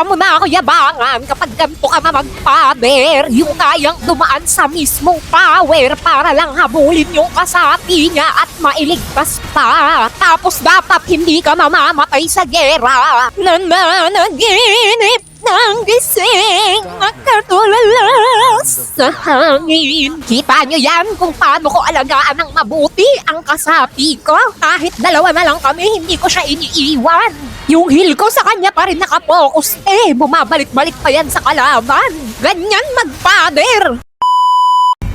Kaya mo na ako yabangan kapag ganito ka na magpader. Yung kayang dumaan sa mismong power para lang habulin yung kasapi niya at mailigtas pa. Tapos dapat hindi ka mamamatay sa gera. Nananaginip ng gising Makatulala sa hangin Kita nyo yan kung paano ko alagaan ng mabuti ang kasapi ko Kahit dalawa na lang kami, hindi ko siya iniiwan Yung heel ko sa kanya pa rin nakapokus. Eh, bumabalik-balik pa yan sa kalaban. Ganyan magpader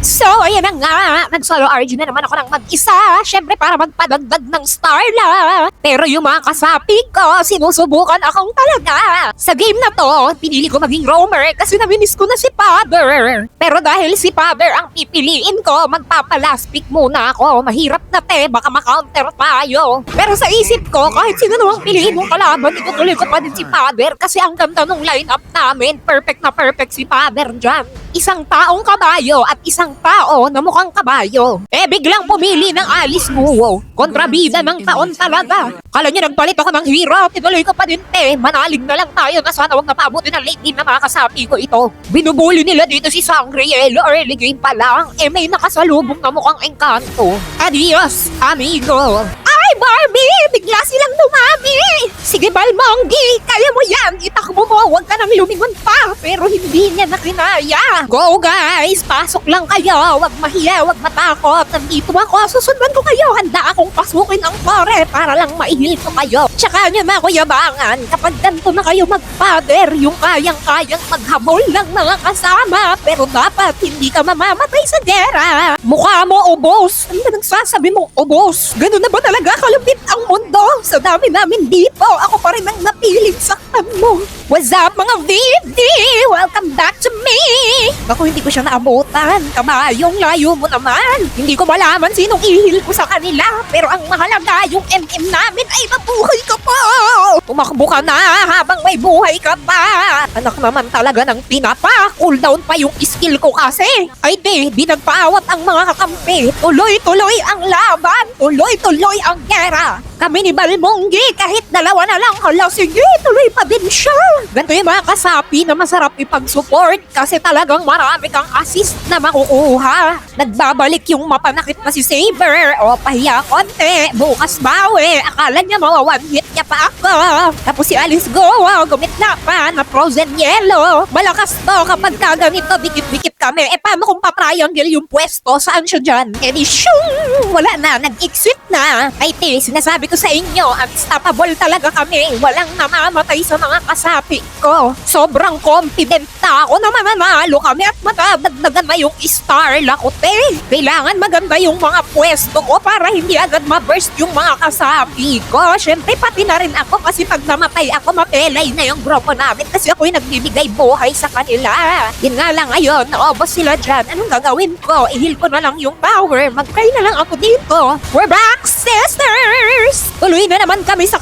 So, ayan nga. Nag-solo RG na naman ako ng mag-isa. Siyempre, para magpadagdag ng Starla. Pero yung mga kasapi ko, sinusubukan akong talaga. Sa game na to, pinili ko maging roamer kasi naminis ko na si Father. Pero dahil si Father ang pipiliin ko, magpapa-last pick muna ako. Mahirap na te, baka ma-counter tayo. Pero sa isip ko, kahit sino namang piliin mong kalaban, itutuloy ko pa din si Father kasi ang ganda nung lineup namin. Perfect na perfect si Father dyan. Isang taong kabayo at isang tao na mukhang kabayo. Eh biglang pumili ng Alice Guo. Kontrabida ng taon talaga. Kala niya nagpalit ako ng hero. Tinuloy ko pa din te. Manalig na lang tayo na sana huwag napabuti ng late game na mga kasapi ko ito. Binubuli nila dito si Sangriel. Early game pa lang. Eh may nakasalubong na mukhang engkanto. Adios, amigo. Ay, Barbie! Bigla silang dumami! Sige, Balmonggi! Kaya mo yan! Itakbo mo! Huwag ka nang lumingon pa! Pero hindi niya na kinaya! Go, guys! Pasok lang kayo! Huwag mahiya! Huwag matakot! Nandito ako! Susundan ko kayo! Handa akong pasukin ang tore para lang maihil ko kayo! Tsaka niyo na ako yabangan! Kapag ganito na kayo magpader, yung kayang-kayang maghabol ng mga kasama! Pero dapat hindi ka mamamatay sa gera! Mukha mo, obos! Ano ba nagsasabi mo, obos? Ganun na ba talaga kalupit ang mundo? Sa dami namin dito, ako pa rin ang napiling saktan mo. What's up mga VD? Welcome back to me! Ako hindi ko siya naabutan. Kabayong layo mo naman. Hindi ko malaman sinong ihil ko sa kanila. Pero ang mahalaga yung MM namin ay mabuhay ka pa! Tumakbo ka na habang may buhay ka pa! Anak naman talaga ng pinapa. Cool down pa yung skill ko kasi. Ay di, di nagpaawat ang mga kakampi. Tuloy-tuloy ang laban. Tuloy-tuloy ang gera. Kami ni Balmonggi, kahit dalawa na lang, hala sige, tuloy pa din siya. Ganito yung mga kasapi na masarap ipag-support kasi talagang marami kang assist na makukuha. Nagbabalik yung mapanakit na si Saber. O, pahiya konti. Bukas bawi. Akala niya mawawan hit niya pa ako. Tapos si Alice Go, wow, gumitna pa na frozen yellow. Malakas to kapag ka ganito, dikit-dikit kami. Eh, paano kung pa-triangle yung pwesto? Saan siya dyan? Eh, di shung! Wala na, nag-exit na. Ay, te, sinasabi ko sa inyo, unstoppable talaga kami. Walang namamatay sa mga kasapi ko. Sobrang confident na ako na mananalo kami at matadagdagan na yung star ko, te. Kailangan maganda yung mga pwesto ko para hindi agad ma-burst yung mga kasapi ko. Siyempre, pati na rin ako kasi pag namatay ako, mapelay na yung grupo namin kasi ako yung nagbibigay buhay sa kanila. Yun nga lang ngayon, naobos sila dyan. Anong gagawin ko? Ihil ko na lang yung power. Mag-try na lang ako dito. We're back, sisters! Tuloy na naman kami sa.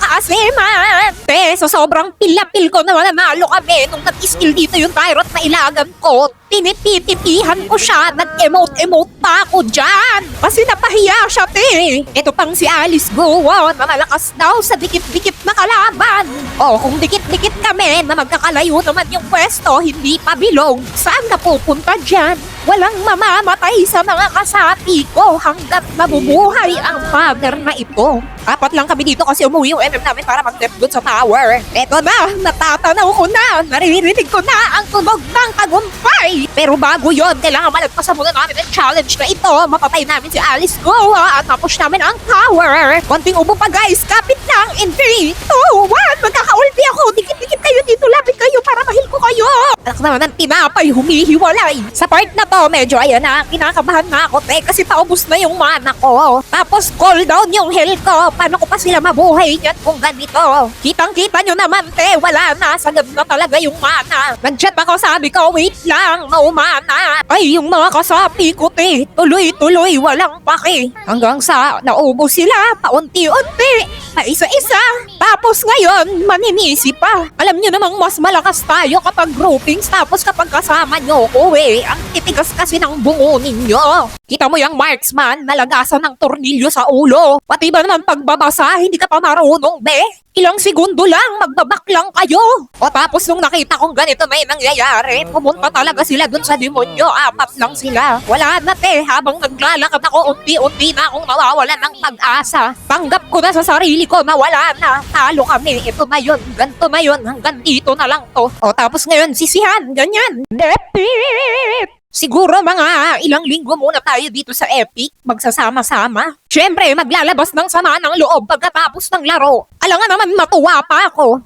Te, so sobrang pilapil ko na mananalo kami nung nag-skill dito yung Tyrant na ilagan ko. Tinititipihan ko siya. Nag-emote-emote pa ako dyan. Kasi napahiya siya, te. Ito pang si Alice Gowan na nalakas daw sa dikit-dikit na kalaban. O, kung dikit-dikit kami na magkakalayo naman yung pwesto, hindi pa bilog. Saan ka pupunta dyan? Walang mamamatay sa mga kasapi ko hanggat nabubuhay ang father na ito. Apat lang kami dito kasi umuwi yung MM namin para mag-dep doon sa tower. Eto na, natatanaw ko na, naririnig ko na ang tunog ng tagumpay. Pero bago yon, kailangan malagpasan muna namin ang challenge na ito. Mapatay namin si Alice Goa at mapush namin ang tower. Konting ubo pa guys, kapit lang in 3, 2, 1. Magkaka-ulti ako. Dikit-dikit kayo dito, lapit kayo para mahil ko kayo. Anak naman ng tinapay, humihiwalay. Sa part na to, medyo ayan na, kinakabahan na ako, te, kasi paubos na yung mana ko. Tapos cool down yung health ko. Paano ko pa sila mabuhay niyan kung ganito? Kitang-kita nyo naman, te, wala na. Sagad na talaga yung mana. Nag-chat ako, sabi ko, wait lang, maumana. Ay, yung mga kasapi ko, te, tuloy-tuloy, walang pake. Hanggang sa naubos sila, paunti-unti, pa isa-isa. Tapos ngayon, maninisi pa. Alam nyo namang mas malakas tayo kapag groupings tapos kapag kasama nyo ko. Ang titigas kasi ng bungo ninyo. Kita mo yung marksman, nalagasan ng tornilyo sa ulo. Pati ba naman pagbabasa, hindi ka pa marunong, be? Ilang segundo lang, magbabak lang kayo. O tapos nung nakita kong ganito may nangyayari, pumunta talaga sila dun sa demonyo. Apat lang sila. Wala na te, habang naglalakad ako, unti-unti na akong nawawalan ng pag-asa. Tanggap ko na sa sarili ko na wala na. Talo kami, ito na yun, ganito na yun, hanggang dito na lang to. O tapos ngayon, sisihan, ganyan. Depit! Siguro mga ilang linggo muna tayo dito sa Epic, magsasama-sama. Siyempre, maglalabas ng sama ng loob pagkatapos ng laro. Alam nga naman, matuwa pa ako.